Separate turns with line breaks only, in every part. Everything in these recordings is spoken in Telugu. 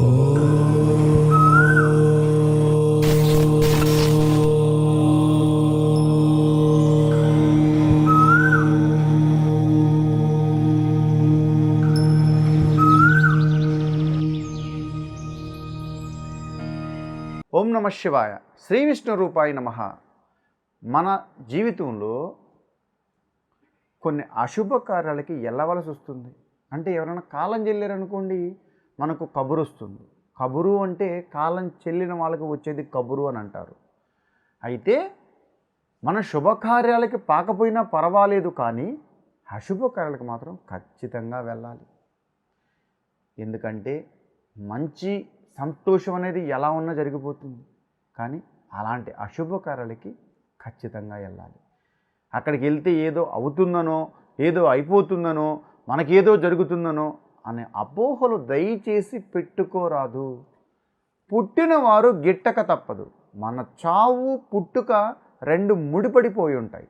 ఓం నమ శివాయ. శ్రీ విష్ణు రూపాయ నమ. మన జీవితంలో కొన్ని అశుభ కార్యాలకి వెళ్ళవలసి వస్తుంది అంటే ఎవరైనా కాలం చెల్లారనుకోండి మనకు కబురు వస్తుంది. కబురు అంటే కాలం చెల్లిన వాళ్ళకి వచ్చేది కబురు అని అంటారు. అయితే మన శుభకార్యాలకి పాకపోయినా పర్వాలేదు కానీ అశుభకార్యాలకు మాత్రం ఖచ్చితంగా వెళ్ళాలి. ఎందుకంటే మంచి సంతోషం అనేది ఎలా ఉన్నా జరిగిపోతుంది. కానీ అలాంటి అశుభకార్యాలకి ఖచ్చితంగా వెళ్ళాలి. అక్కడికి వెళ్తే ఏదో అవుతుందనో ఏదో అయిపోతుందనో మనకేదో జరుగుతుందనో అనే అపోహలు దయచేసి పెట్టుకోరాదు. పుట్టినవారు గిట్టక తప్పదు. మన చావు పుట్టుక రెండు ముడిపడిపోయి ఉంటాయి.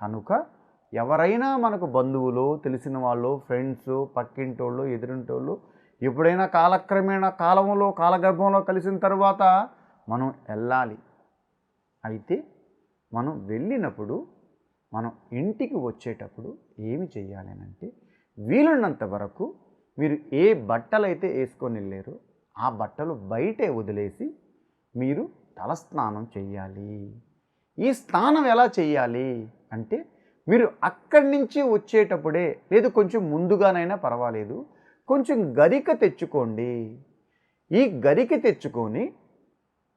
కనుక ఎవరైనా మనకు బంధువులు తెలిసిన వాళ్ళు ఫ్రెండ్స్ పక్కింటోళ్ళు ఎదురింటోళ్ళు ఎప్పుడైనా కాలక్రమేణా కాలంలో కాలగర్భంలో కలిసిన తర్వాత మనం వెళ్ళాలి. అయితే మనం వెళ్ళినప్పుడు మనం ఇంటికి వచ్చేటప్పుడు ఏమి చేయాలి అంటే వీలున్నంత వరకు మీరు ఏ బట్టలు అయితే వేసుకొని వెళ్ళారో ఆ బట్టలు బయటే వదిలేసి మీరు తలస్నానం చేయాలి ఈ స్నానం ఎలా చేయాలి అంటే మీరు అక్కడి నుంచి వచ్చేటప్పుడే లేదు కొంచెం ముందుగానైనా పర్వాలేదు కొంచెం గరిక తెచ్చుకోండి. ఈ గరిక తెచ్చుకొని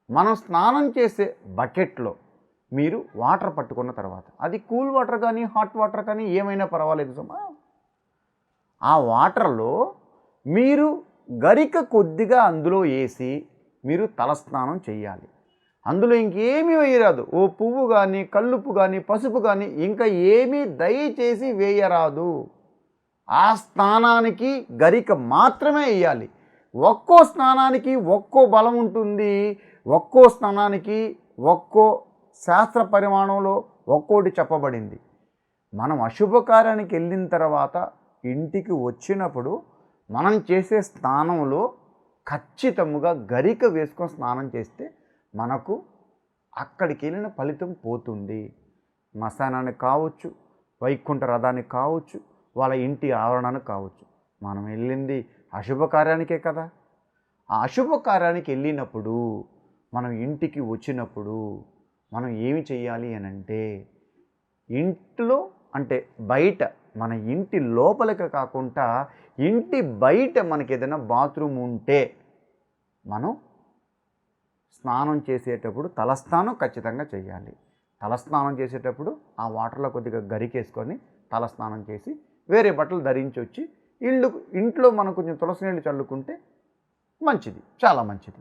మనం స్నానం చేసే బకెట్లో మీరు వాటర్ పట్టుకున్న తర్వాత అది కూల్ వాటర్ కానీ హాట్ వాటర్ కానీ ఏమైనా పర్వాలేదు సుమా. ఆ వాటర్లో మీరు గరిక కొద్దిగా అందులో వేసి మీరు తలస్నానం చేయాలి. అందులో ఇంకేమీ వేయరాదు. ఓ పువ్వు కానీ కల్లుపు కానీ పసుపు కానీ ఇంకా ఏమీ దయచేసి వేయరాదు. ఆ స్నానానికి గరిక మాత్రమే వేయాలి. ఒక్కో స్నానానికి ఒక్కో బలం ఉంటుంది. ఒక్కో స్నానానికి ఒక్కో శాస్త్ర పరిమాణంలో ఒక్కోటి చెప్పబడింది. మనం అశుభకార్యానికి వెళ్ళిన తర్వాత ఇంటికి వచ్చినప్పుడు మనం చేసే స్నానంలో ఖచ్చితముగా గరిక వేసుకొని స్నానం చేస్తే మనకు అక్కడికి వెళ్ళిన ఫలితం పోతుంది. మసానానికి కావచ్చు వైకుంఠ రథానికి కావచ్చు వాళ్ళ ఇంటి ఆవరణానికి కావచ్చు. మనం వెళ్ళింది అశుభ కార్యానికే కదా. ఆ అశుభ కార్యానికి వెళ్ళినప్పుడు మనం ఇంటికి వచ్చినప్పుడు మనం ఏమి చేయాలి అని అంటే ఇంట్లో అంటే బయట మన ఇంటి లోపలికి కాకుండా ఇంటి బయట మనకి ఏదైనా బాత్రూమ్ ఉంటే మనం స్నానం చేసేటప్పుడు తలస్నానం ఖచ్చితంగా చేయాలి తలస్నానం చేసేటప్పుడు ఆ వాటర్లో కొద్దిగా గరికేసుకొని తలస్నానం చేసి వేరే బట్టలు ధరించి వచ్చి ఇళ్ళు ఇంట్లో మనం కొంచెం తులసి నీళ్ళు చల్లుకుంటే మంచిది చాలా మంచిది.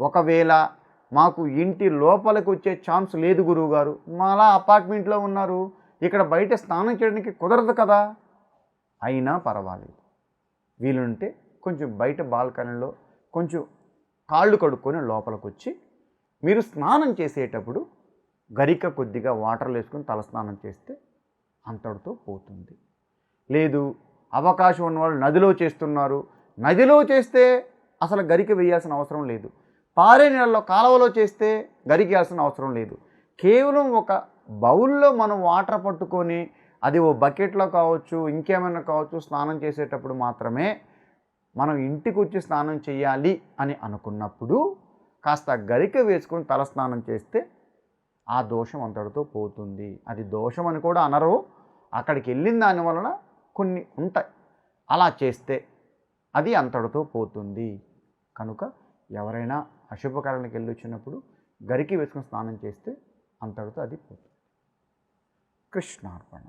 ఒకవేళ మాకు ఇంటి లోపలికి వచ్చే ఛాన్స్ లేదు గురువుగారు. మాలా అపార్ట్మెంట్లో ఉన్నారు. ఇక్కడ బయట స్నానం చేయడానికి కుదరదు కదా. అయినా పర్వాలేదు. వీలుంటే కొంచెం బయట బాల్కనీలో కొంచెం కాళ్ళు కడుక్కొని లోపలికి వచ్చి మీరు స్నానం చేసేటప్పుడు గరిక కొద్దిగా వాటర్లో వేసుకొని తలస్నానం చేస్తే అంతటితో పోతుంది. లేదు అవకాశం ఉన్నవాళ్ళు నదిలో చేస్తున్నారు. నదిలో చేస్తే అసలు గరిక వేయాల్సిన అవసరం లేదు. పారే నీళ్ళలో కాలువలో చేస్తే గరికేయాల్సిన అవసరం లేదు. కేవలం ఒక బౌల్లో మనం వాటర్ పట్టుకొని అది ఓ బకెట్లో కావచ్చు ఇంకేమైనా కావచ్చు స్నానం చేసేటప్పుడు మాత్రమే మనం ఇంటికి వచ్చి స్నానం చేయాలి అని అనుకున్నప్పుడు కాస్త గరిక వేసుకొని తల స్నానం చేస్తే ఆ దోషం అంతటితో పోతుంది. అది దోషం అని కూడా అనరు. అక్కడికి వెళ్ళిన దాని వలన కొన్ని ఉంటాయి. అలా చేస్తే అది అంతటితో పోతుంది. కనుక ఎవరైనా అశుభకరణకి వెళ్ళి వచ్చినప్పుడు గరికి వేసుకొని స్నానం చేస్తే అంతటితో అది పోతుంది. कृष्णार्पण।